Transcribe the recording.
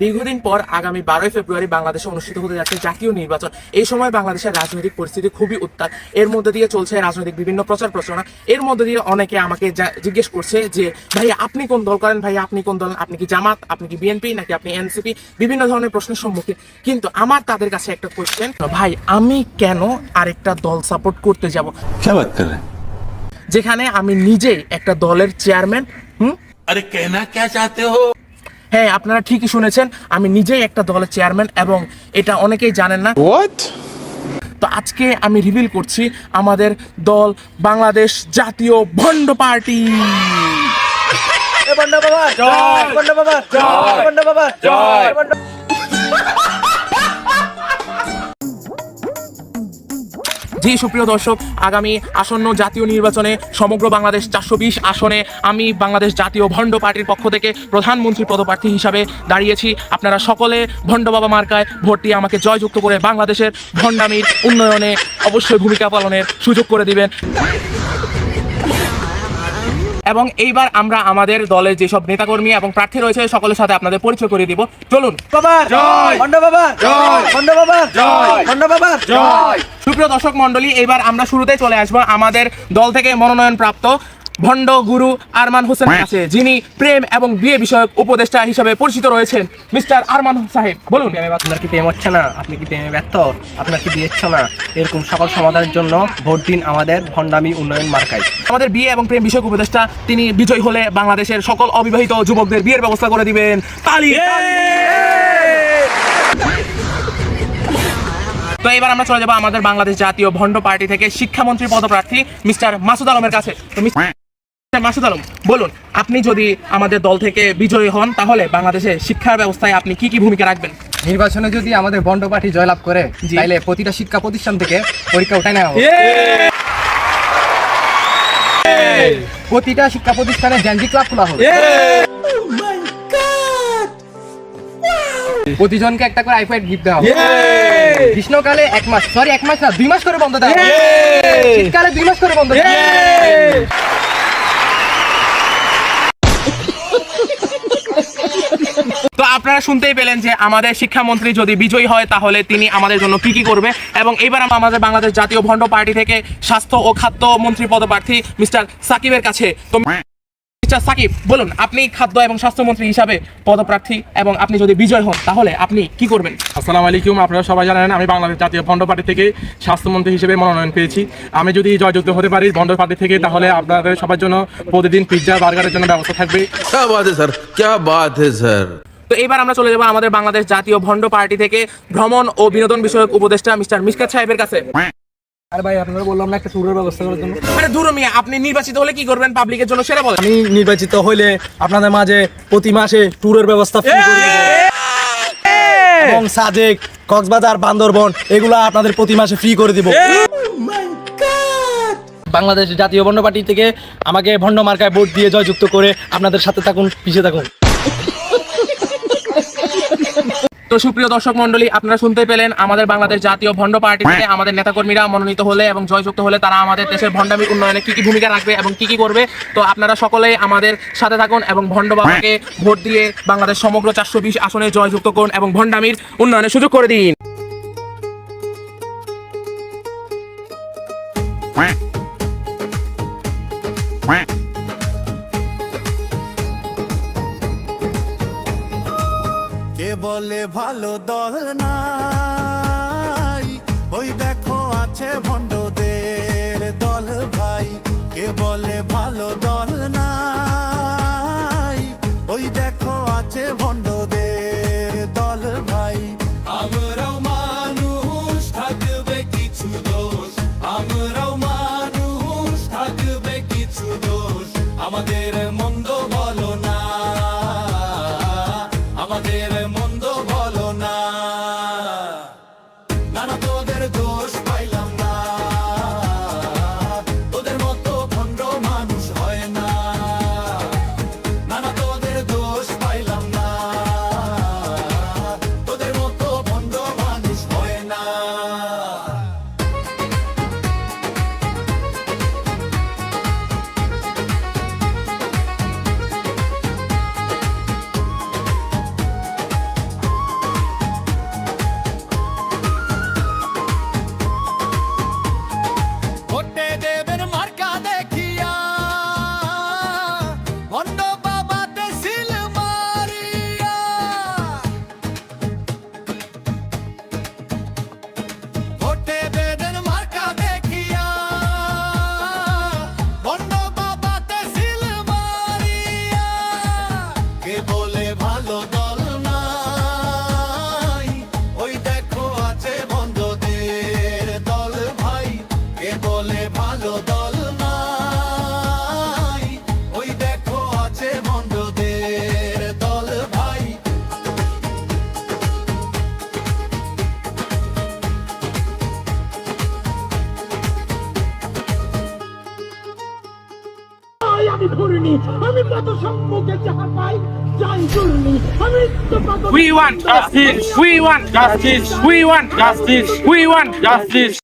দীর্ঘদিন পর আগামী বারোই ফেব্রুয়ারি বাংলাদেশে অনুষ্ঠিত হতে যাচ্ছে জাতীয় নির্বাচন। এই সময় বাংলাদেশের রাজনৈতিক পরিস্থিতি খুবই উত্তাপ এর মধ্যে দিয়ে চলছে রাজনৈতিক বিভিন্ন প্রচার প্রচারণা। এর মধ্যে দিয়ে অনেকে আমাকে জিজ্ঞেস করছে যে ভাই আপনি কোন দল করেন? ভাই আপনি কোন দল? আপনি কি জামাত? আপনি কি বিএনপি? নাকি আপনি এনসিপি? বিভিন্ন ধরনের প্রশ্নের সম্মুখীন। কিন্তু আমার তাদের কাছে একটা কোয়েশ্চেন ভাই আমি কেন আরেকটা দল সাপোর্ট করতে যাব? যেখানে আমি নিজেই একটা দলের চেয়ারম্যান হুম? আরে কেনা কে চাতে হো? হ্যাঁ আপনারা ঠিকই শুনেছেন আমি নিজেই একটা দলের চেয়ারম্যান এবং এটা অনেকেই জানেন না। তো আজকে আমি রিভিল করছি আমাদের দল বাংলাদেশ জাতীয় ভণ্ড পার্টি। বাবা জয়! বাবা জয়! বাবা জয়! জি, সুপ্রিয় দর্শক, আগামী আসন্ন জাতীয় নির্বাচনে সমগ্র বাংলাদেশ চারশো বিশ আসনে আমি বাংলাদেশ জাতীয় ভণ্ড পার্টির পক্ষ থেকে প্রধানমন্ত্রী পদপ্রার্থী হিসাবে দাঁড়িয়েছি। আপনারা সকলে ভণ্ড বাবা মার্কায় ভোট দিয়ে আমাকে জয়যুক্ত করে বাংলাদেশের ভণ্ডামির উন্নয়নে অবশ্যই ভূমিকা পালনের সুযোগ করে দিবেন। এবং এইবার আমরা আমাদের দলের যেসব নেতাকর্মী এবং প্রার্থী রয়েছে সকলের সাথে আপনাদের পরিচয় করে দিব। চলুন। বাবা জয়। বন্ডা বাবা জয়। বন্ডা বাবা জয়। বন্ডা বাবা জয়। সুপ্রিয় দর্শক মন্ডলী এবার আমরা শুরুতে চলে আসব আমাদের দল থেকে মনোনয়ন প্রাপ্ত ভণ্ড গুরু আরমান হোসেন কাছে যিনি প্রেম এবং বিয়ে বিষয়ক উপদেষ্টা হিসেবে পরিচিত রয়েছেন। মিস্টার আরমান সাহেব বলুন। আপনার কি প্রেম হচ্ছে না? আপনি কি প্রেমে ব্যর্থ? আপনার কি বিয়ে হচ্ছে না? এরকম সকল সমাধানের জন্য ভোট দিন আমাদের ভণ্ডামি উন্নয়ন মার্কায়। আমাদের বিয়ে এবং প্রেম বিষয়ক উপদেষ্টা তিনি বিজয় হলে বাংলাদেশের সকল অবিবাহিত যুবকদের বিয়ের ব্যবস্থা করে দিবেন। তালি তালি। তো এবার আমরা চলে যাব আমাদের বাংলাদেশ জাতীয় ভণ্ড পার্টি থেকে শিক্ষামন্ত্রী পদপ্রার্থী মিস্টার মাসুদ আলমের কাছে। তো মিস্টার মাসুদ আলম বলুন আপনি যদি আমাদের দল থেকে বিজয়ী হন তাহলে বাংলাদেশে শিক্ষার ব্যবস্থায় আপনি কি কি ভূমিকা রাখবেন? নির্বাচনে যদি আমাদের বন্ড পার্টি জয়লাভ করে জি। তাইলে প্রতিটা শিক্ষা প্রতিষ্ঠান থেকে পরীক্ষা উঠায় নেওয়া হবে। প্রতিটা শিক্ষা প্রতিষ্ঠানে জ্যানজি ক্লাব খোলা হবে। প্রতিজনকে একটা করে আইপ্যাড গিফট দেওয়া হবে। গ্রীষ্মকালে এক মাস সরি এক মাস না দুই মাস করে বন্ধ দেওয়া শীতকালে দুই মাস করে বন্ধ দেওয়া আপনারা শুনতেই পেলেন যে আমাদের শিক্ষামন্ত্রী যদি বিজয়ী হয় তাহলে তিনি আমাদের জন্য কি কি করবে? এবং এবার আমরা আমাদের বাংলাদেশ জাতীয় ভণ্ড পার্টি থেকে স্বাস্থ্য ও খাদ্য মন্ত্রী পদপ্রার্থী মিস্টার সাকিবের কাছে। তো মিস্টার সাকিব বলুন আপনি খাদ্য এবং স্বাস্থ্যমন্ত্রী হিসাবে পদপ্রার্থী এবং আপনি যদি বিজয় হন তাহলে আপনি কি করবেন? আসসালামু আলাইকুম আপনারা সবাই জানেন আমি বাংলাদেশ জাতীয় ভণ্ড পার্টি থেকে স্বাস্থ্যমন্ত্রী হিসেবে মনোনয়ন পেয়েছি। আমি যদি জয়যুক্ত হতে পারি বন্ড পার্টি থেকে তাহলে আপনাদের সবার জন্য প্রতিদিন পিৎজা বার্গারের জন্য ব্যবস্থা থাকবে। স্যার স্যার তো এবার আমরা চলে যাব আমাদের বাংলাদেশ জাতীয় ভণ্ড পার্টি থেকে ভ্রমণ ও বিনোদন বিষয়ক উপদেষ্টা মিস্টার মিসকাত সাহেবের কাছে। বললাম ট্যুরের ব্যবস্থা আপনি নির্বাচিত হলে কি করবেন জন্য নির্বাচিত আপনাদের মাঝে প্রতি মাসে ট্যুরের ব্যবস্থা করে কক্সবাজার বান্দরবন আপনাদের প্রতি মাসে ফ্রি করে বাংলাদেশ জাতীয় ভণ্ড পার্টি থেকে আমাকে ভণ্ড মার্কায় ভোট দিয়ে জয়যুক্ত করে আপনাদের সাথে থাকুন পিছিয়ে থাকুন। তো সুপ্রিয় দর্শক মন্ডলী আপনারা শুনতে পেলেন, আমাদের বাংলাদেশ জাতীয় ভণ্ড পার্টি থেকে আমাদের নেতাকর্মীরা মনোনীত হলে এবং জয়যুক্ত হলে তারা আমাদের দেশের ভণ্ডামির উন্নয়নে কি কি ভূমিকা রাখবে এবং কি কি করবে। তো আপনারা সকলেই আমাদের সাথে থাকুন এবং ভণ্ড বাবাকে ভোট দিয়ে বাংলাদেশ সমগ্র চারশো বিশ আসনে জয়যুক্ত করুন এবং ভণ্ডামির উন্নয়নে সুযোগ করে দিন। কে বলে ভালো দল নাই। ওই দেখো আছে ভণ্ডদের দল ভাই, কে বলে ভালো দল নাই? ওই দেখো আছে ভণ্ডদের দল ভাই। আমাদের We want justice. We want justice. We want justice. We want justice.